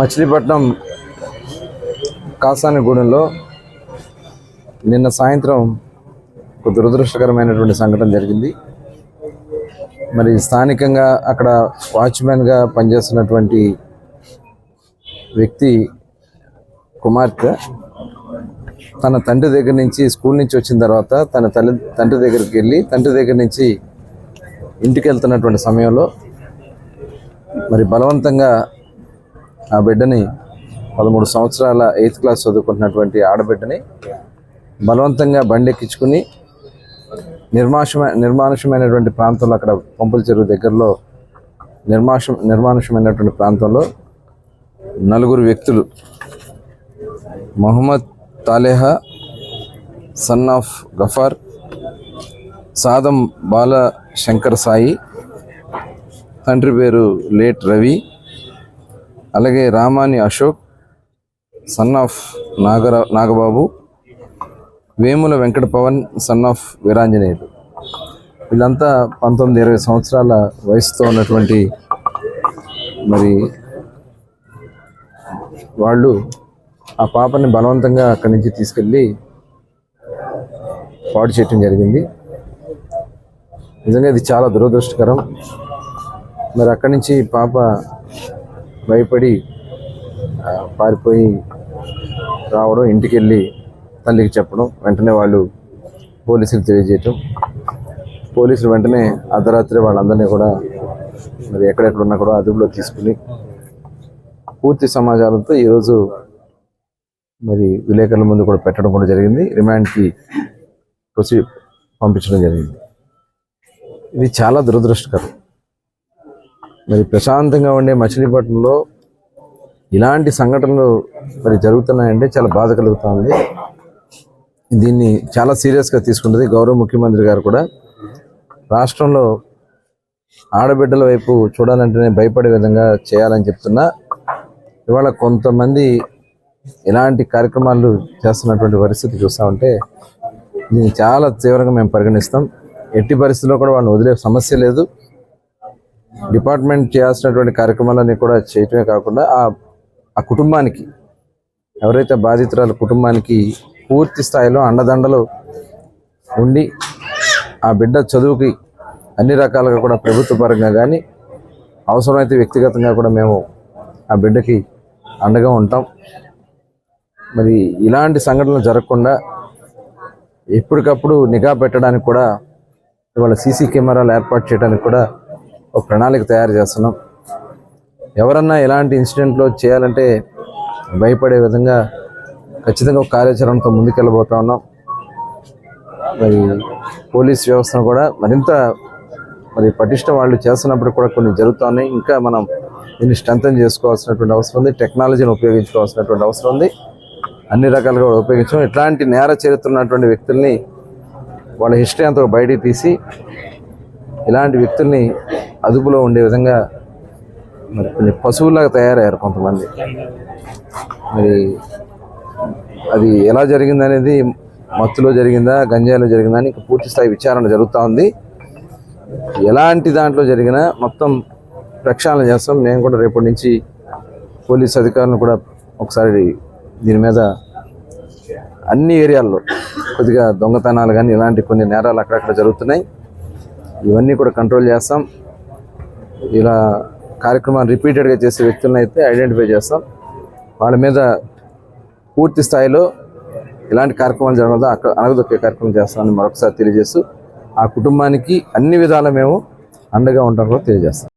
మచిలీపట్నం కాసానిగూడెంలో నిన్న సాయంత్రం ఒక దురదృష్టకరమైనటువంటి సంఘటన జరిగింది. మరి స్థానికంగా అక్కడ వాచ్మెన్గా పనిచేస్తున్నటువంటి వ్యక్తి కుమార్తె తన తండ్రి దగ్గర నుంచి స్కూల్ నుంచి వచ్చిన తర్వాత తన తల్లి తండ్రి దగ్గరికి వెళ్ళి తండ్రి దగ్గర నుంచి ఇంటికి వెళ్తున్నటువంటి సమయంలో మరి బలవంతంగా ఆ బిడ్డని పదమూడు సంవత్సరాల ఎయిత్ క్లాస్ చదువుకుంటున్నటువంటి ఆడబిడ్డని బలవంతంగా బండి ఎక్కించుకుని నిర్మానుషమైనటువంటి ప్రాంతంలో అక్కడ పంపుల చెరువు దగ్గరలో నిర్మాషం నిర్మానుషమైనటువంటి ప్రాంతంలో నలుగురు వ్యక్తులు మొహమ్మద్ తాలేహా సన్ ఆఫ్ గఫార్ సాదం బాల శంకర్ సాయి తండ్రి పేరు లేట్ రవి. అలాగే Ramani Ashok son of Nagara Nagababu Vemula Venkata Pavan son of Veeranjaneyudu వీళ్ళంతా పంతొమ్మిది ఇరవై సంవత్సరాల వయసుతో ఉన్నటువంటి మరి వాళ్ళు ఆ పాపని బలవంతంగా అక్కడి నుంచి తీసుకెళ్ళి పాడు చేయటం జరిగింది. నిజంగా ఇది చాలా దురదృష్టకరం. మరి అక్కడి నుంచి పాప భయపడి పారిపోయి రావడం ఇంటికి వెళ్ళి తల్లికి చెప్పడం వెంటనే వాళ్ళు పోలీసులకు తెలియజేయటం. పోలీసులు వెంటనే అర్ధరాత్రి వాళ్ళందరినీ కూడా మరి ఎక్కడెక్కడ ఉన్నా కూడా అదుపులో తీసుకుని పూర్తి సమాచారంతో ఈరోజు మరి విలేకరుల ముందు కూడా పెట్టడం కూడా జరిగింది. రిమాండ్కి వచ్చి పంపించడం జరిగింది. ఇది చాలా దురదృష్టకరం. మరి ప్రశాంతంగా ఉండే మచిలీపట్నంలో ఇలాంటి సంఘటనలు మరి జరుగుతున్నాయంటే చాలా బాధ కలుగుతుంది. దీన్ని చాలా సీరియస్గా తీసుకుంటుంది గౌరవ ముఖ్యమంత్రి గారు కూడా. రాష్ట్రంలో ఆడబిడ్డల వైపు చూడాలంటేనే భయపడే విధంగా చేయాలని చెప్తున్నా. ఇవాళ కొంతమంది ఇలాంటి కార్యక్రమాలు చేస్తున్నటువంటి పరిస్థితి చూస్తూ ఉంటే దీన్ని చాలా తీవ్రంగా మేము పరిగణిస్తాం. ఎట్టి పరిస్థితుల్లో కూడా వాళ్ళని వదిలే సమస్య లేదు. డిపార్ట్మెంట్ చేయాల్సినటువంటి కార్యక్రమాలన్నీ కూడా చేయటమే కాకుండా ఆ ఆ కుటుంబానికి ఎవరైతే బాధితురాల కుటుంబానికి పూర్తి స్థాయిలో అండదండలు ఉండి ఆ బిడ్డ చదువుకి అన్ని రకాలుగా కూడా ప్రభుత్వ పరంగా కానీ అవసరమైతే వ్యక్తిగతంగా కూడా మేము ఆ బిడ్డకి అండగా ఉంటాం. మరి ఇలాంటి సంఘటనలు జరగకుండా ఎప్పటికప్పుడు నిఘా పెట్టడానికి కూడా ఇవాళ సీసీ కెమెరాలు ఏర్పాటు చేయడానికి కూడా ఒక ప్రణాళిక తయారు చేస్తున్నాం. ఎవరన్నా ఎలాంటి ఇన్సిడెంట్లో చేయాలంటే భయపడే విధంగా ఖచ్చితంగా ఒక కార్యాచరణతో ముందుకెళ్ళబోతా ఉన్నాం. మరి పోలీస్ వ్యవస్థను కూడా మరింత మరి పటిష్ట వాళ్ళు చేస్తున్నప్పుడు కూడా కొన్ని జరుగుతున్నాయి. ఇంకా మనం దీన్ని స్ట్రెంథన్ చేసుకోవాల్సినటువంటి అవసరం ఉంది. టెక్నాలజీని ఉపయోగించుకోవాల్సినటువంటి అవసరం ఉంది. అన్ని రకాలుగా కూడా ఇట్లాంటి నేర చరిత్ర ఉన్నటువంటి వ్యక్తుల్ని వాళ్ళ హిస్టరీ అంతా బయటికి తీసి ఇలాంటి వ్యక్తుల్ని అదుపులో ఉండే విధంగా మరి కొన్ని పశువులాగా తయారయ్యారు కొంతమంది. మరి అది ఎలా జరిగిందనేది మత్తులో జరిగిందా గంజాయిలో జరిగిందా అని పూర్తి స్థాయి విచారణ జరుగుతూ ఉంది. ఎలాంటి దాంట్లో జరిగినా మొత్తం ప్రక్షాళన చేస్తాం. మేము కూడా రేపటి నుంచి పోలీస్ అధికారులను కూడా ఒకసారి దీని మీద అన్ని ఏరియాల్లో కొద్దిగా దొంగతనాలు కానీ ఇలాంటి కొన్ని నేరాలు అక్కడక్కడ జరుగుతున్నాయి. ఇవన్నీ కూడా కంట్రోల్ చేస్తాం. ఇలా కార్యక్రమాన్ని రిపీటెడ్గా చేసే వ్యక్తులను అయితే ఐడెంటిఫై చేస్తాం. వాళ్ళ మీద పూర్తి స్థాయిలో ఇలాంటి కార్యక్రమాలు జరగదా అక్కడ అనగదొక్కే కార్యక్రమం చేస్తామని మరొకసారి తెలియజేస్తూ ఆ కుటుంబానికి అన్ని విధాలు మేము అండగా ఉంటాం కూడా తెలియజేస్తాం.